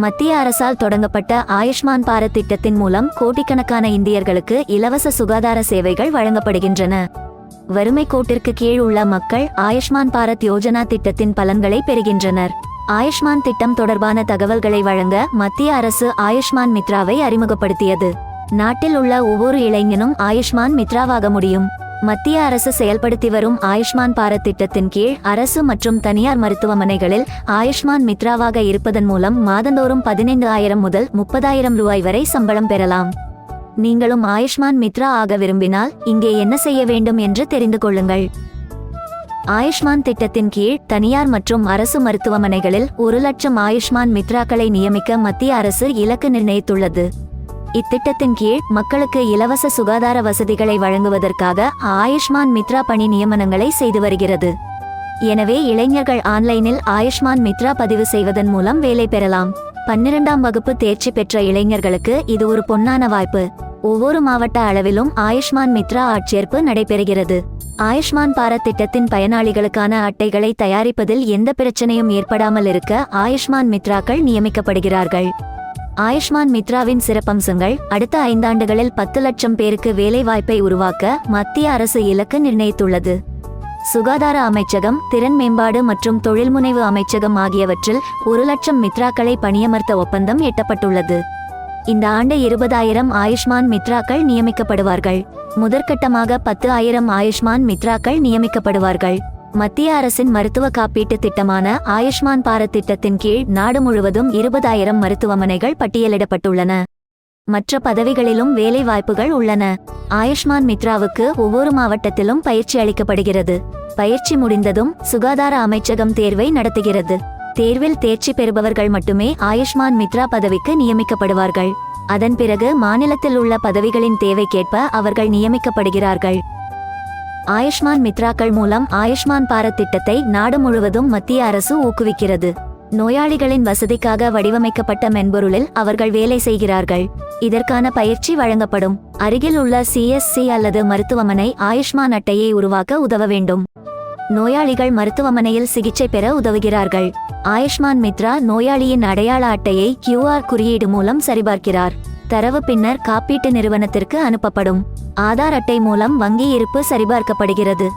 மத்திய அரசால் தொடங்கப்பட்ட ஆயுஷ்மான் பாரத் திட்டத்தின் மூலம் கோடிக்கணக்கான இந்தியர்களுக்கு இலவச சுகாதார சேவைகள் வழங்கப்படுகின்றன. வறுமை கோட்டிற்கு கீழ் உள்ள மக்கள் ஆயுஷ்மான் பாரத் யோஜனா திட்டத்தின் பலன்களை பெறுகின்றனர். ஆயுஷ்மான் திட்டம் தொடர்பான தகவல்களை வழங்க மத்திய அரசு ஆயுஷ்மான் மித்ராவை அறிமுகப்படுத்தியது. நாட்டில் உள்ள ஒவ்வொரு இளைஞனும் ஆயுஷ்மான் மித்ராவாக முடியும். மத்திய அரசு செயல்படுத்தி வரும் ஆயுஷ்மான் பாரத் திட்டத்தின் கீழ் அரசு மற்றும் தனியார் மருத்துவமனைகளில் ஆயுஷ்மான் மித்ராவாக இருப்பதன் மூலம் மாதந்தோறும் பதினைந்து ஆயிரம் முதல் முப்பதாயிரம் ரூபாய் வரை சம்பளம் பெறலாம். நீங்களும் ஆயுஷ்மான் மித்ரா ஆக விரும்பினால் இங்கே என்ன செய்ய வேண்டும் என்று தெரிந்து கொள்ளுங்கள். ஆயுஷ்மான் திட்டத்தின் கீழ் தனியார் மற்றும் அரசு மருத்துவமனைகளில் ஒரு லட்சம் ஆயுஷ்மான் மித்ராக்களை நியமிக்க மத்திய அரசு இலக்கு நிர்ணயித்துள்ளது. இத்திட்டத்தின் கீழ் மக்களுக்கு இலவச சுகாதார வசதிகளை வழங்குவதற்காக ஆயுஷ்மான் மித்ரா பணி நியமனங்களை செய்து வருகிறது. எனவே இளைஞர்கள் ஆன்லைனில் ஆயுஷ்மான் மித்ரா பதிவு செய்வதன் மூலம் வேலை பெறலாம். பன்னிரெண்டாம் வகுப்பு தேர்ச்சி பெற்ற இளைஞர்களுக்கு இது ஒரு பொன்னான வாய்ப்பு. ஒவ்வொரு மாவட்ட அளவிலும் ஆயுஷ்மான் மித்ரா ஆட்சேர்ப்பு நடைபெறுகிறது. ஆயுஷ்மான் பாரத் திட்டத்தின் பயனாளிகளுக்கான அட்டைகளை தயாரிப்பதில் எந்த பிரச்சனையும் ஏற்படாமல் இருக்க ஆயுஷ்மான் மித்ராக்கள் நியமிக்கப்படுகிறார்கள். ஆயுஷ்மான் மித்ராவின் சிறப்பம்சங்கள் அடுத்த ஐந்தாண்டுகளில் பத்து லட்சம் பேருக்கு வேலைவாய்ப்பை உருவாக்க மத்திய அரசு இலக்கு நிர்ணயித்துள்ளது. சுகாதார அமைச்சகம் திறன் மேம்பாடு மற்றும் தொழில்முனைவு அமைச்சகம் ஆகியவற்றில் ஒரு லட்சம் மித்ராக்களை பணியமர்த்த ஒப்பந்தம் எட்டப்பட்டுள்ளது. இந்த ஆண்டு இருபதாயிரம் ஆயுஷ்மான் மித்ராக்கள் நியமிக்கப்படுவார்கள். முதற்கட்டமாக பத்து ஆயிரம் ஆயுஷ்மான் மித்ராக்கள் நியமிக்கப்படுவார்கள். மத்திய அரசின் மருத்துவ காப்பீட்டு திட்டமான ஆயுஷ்மான் பாரத் திட்டத்தின் கீழ் நாடு முழுவதும் இருபதாயிரம் மருத்துவமனைகள் பட்டியலிடப்பட்டுள்ளன. மற்ற பதவிகளிலும் வேலை வாய்ப்புகள் உள்ளன. ஆயுஷ்மான் மித்ராவுக்கு ஒவ்வொரு மாவட்டத்திலும் பயிற்சி அளிக்கப்படுகிறது. பயிற்சி முடிந்ததும் சுகாதார அமைச்சகம் தேர்வை நடத்துகிறது. தேர்வில் தேர்ச்சி பெறுபவர்கள் மட்டுமே ஆயுஷ்மான் மித்ரா பதவிக்கு நியமிக்கப்படுவார்கள். அதன் பிறகு மாநிலத்தில் உள்ள பதவிகளின் தேவைக்கேற்ப அவர்கள் நியமிக்கப்படுகிறார்கள். ஆயுஷ்மான் மித்ராக்கள் மூலம் ஆயுஷ்மான் பாரத் திட்டத்தை நாடு முழுவதும் மத்திய அரசு ஊக்குவிக்கிறது. நோயாளிகளின் வசதிக்காக வடிவமைக்கப்பட்ட மென்பொருளில் அவர்கள் வேலை செய்கிறார்கள். இதற்கான பயிற்சி வழங்கப்படும். அருகில் உள்ள சிஎஸ்சி அல்லது மருத்துவமனை ஆயுஷ்மான் அட்டையை உருவாக்க உதவ வேண்டும். நோயாளிகள் மருத்துவமனையில் சிகிச்சை பெற உதவுகிறார்கள். ஆயுஷ்மான் மித்ரா நோயாளியின் அடையாள அட்டையை கியூஆர் குறியீடு மூலம் சரிபார்க்கிறார். தரவு பின்னர் காப்பீட்டு நிறுவனத்திற்கு அனுப்பப்படும். ஆதார் அட்டை மூலம் வங்கி இருப்பு சரிபார்க்கப்படுகிறது.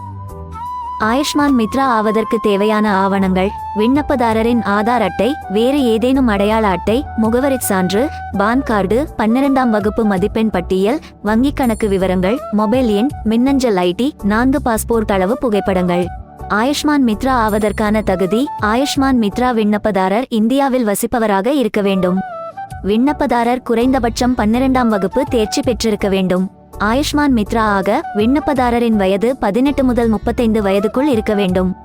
ஆயுஷ்மான் மித்ரா ஆவதற்கு தேவையான ஆவணங்கள் விண்ணப்பதாரரின் ஆதார் அட்டை வேறு ஏதேனும் அடையாள அட்டை முகவரி சான்று பான் கார்டு பன்னிரெண்டாம் வகுப்பு மதிப்பெண் பட்டியல் வங்கிக் கணக்கு விவரங்கள் மொபைல் எண் மின்னஞ்சல் ஐடி நான்கு பாஸ்போர்ட் அளவு புகைப்படங்கள். ஆயுஷ்மான் மித்ரா ஆவதற்கான தகுதி ஆயுஷ்மான் மித்ரா விண்ணப்பதாரர் இந்தியாவில் வசிப்பவராக இருக்க வேண்டும். விண்ணப்பதாரர் குறைந்தபட்சம் பன்னிரெண்டாம் வகுப்பு தேர்ச்சி பெற்றிருக்க வேண்டும். ஆயுஷ்மான் மித்ரா ஆக விண்ணப்பதாரரின் வயது பதினெட்டு முதல் முப்பத்தைந்து வயதுக்குள் இருக்க வேண்டும்.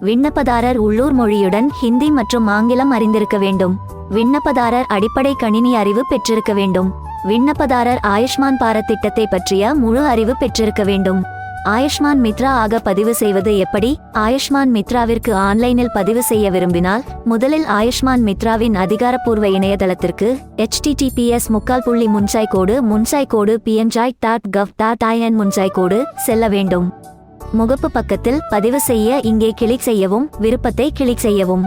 விண்ணப்பதாரர் உள்ளூர் மொழியுடன் ஹிந்தி மற்றும் ஆங்கிலம் அறிந்திருக்க வேண்டும். விண்ணப்பதாரர் அடிப்படை கணினி அறிவு பெற்றிருக்க வேண்டும். விண்ணப்பதாரர் ஆயுஷ்மான் பாரத் திட்டத்தை பற்றிய முழு அறிவு பெற்றிருக்க வேண்டும். ஆயுஷ்மான் மித்ரா ஆக பதிவு செய்வது எப்படி? ஆயுஷ்மான் மித்ராவிற்கு ஆன்லைனில் பதிவு செய்ய விரும்பினால் முதலில் ஆயுஷ்மான் மித்ராவின் அதிகாரப்பூர்வ இணையதளத்திற்கு ஹெச்டிடிபிஎஸ் முக்கால் புள்ளி முன்சாய் கோடு முன்சாய் கோடு PMJAY dot gov dot IN முன்சாய் கோடு செல்ல வேண்டும். முகப்பு பக்கத்தில் பதிவு செய்ய இங்கே கிளிக் செய்யவும் விருப்பத்தை கிளிக் செய்யவும்.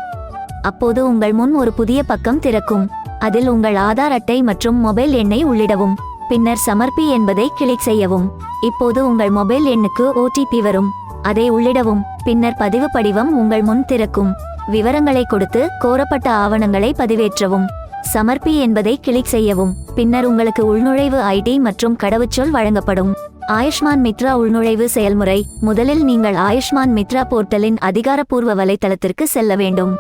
அப்போது உங்கள் முன் ஒரு புதிய பக்கம் திறக்கும். அதில் உங்கள் ஆதார் அட்டை மற்றும் மொபைல் எண்ணை உள்ளிடவும். பின்னர் சமர்ப்பி என்பதை கிளிக் செய்யவும். இப்போது உங்கள் மொபைல் எண்ணுக்கு ஓடிபி வரும். அதை உள்ளிடவும் பின்னர் பதிவு படிவம் உங்கள் முன் திறக்கும். விவரங்களை கொடுத்து கோரப்பட்ட ஆவணங்களை பதிவேற்றவும். சமர்ப்பி என்பதை கிளிக் செய்யவும். பின்னர் உங்களுக்கு உள்நுழைவு ஐடி மற்றும் கடவுச்சொல் வழங்கப்படும். ஆயுஷ்மான் மித்ரா உள்நுழைவு செயல்முறை. முதலில் நீங்கள் ஆயுஷ்மான் மித்ரா போர்ட்டலின் அதிகாரப்பூர்வ வலைத்தளத்திற்கு செல்ல வேண்டும்.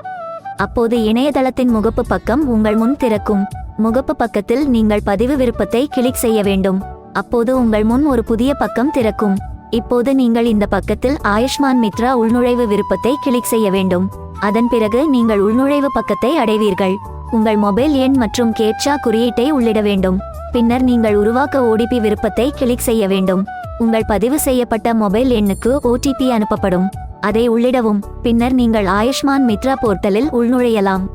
அப்போது இணையதளத்தின் முகப்பு பக்கம் உங்கள் முன் திறக்கும். முகப்பு பக்கத்தில் நீங்கள் பதிவு விருப்பத்தை கிளிக் செய்ய வேண்டும். அப்போது உங்கள் முன் ஒரு புதிய பக்கம் திறக்கும். இப்போது நீங்கள் இந்த பக்கத்தில் ஆயுஷ்மான் மித்ரா உள்நுழைவு விருப்பத்தை கிளிக் செய்ய வேண்டும். அதன் பிறகு நீங்கள் உள்நுழைவு பக்கத்தை அடைவீர்கள். உங்கள் மொபைல் எண் மற்றும் கேட்சா குறியீட்டை உள்ளிட வேண்டும். பின்னர் நீங்கள் உருவாக்க ஓடிபி விருப்பத்தை கிளிக் செய்ய வேண்டும். உங்கள் பதிவு செய்யப்பட்ட மொபைல் எண்ணுக்கு ஓடிபி அனுப்பப்படும். அதை உள்ளிடவும். பின்னர் நீங்கள் ஆயுஷ்மான் மித்ரா போர்ட்டலில் உள்நுழையலாம்.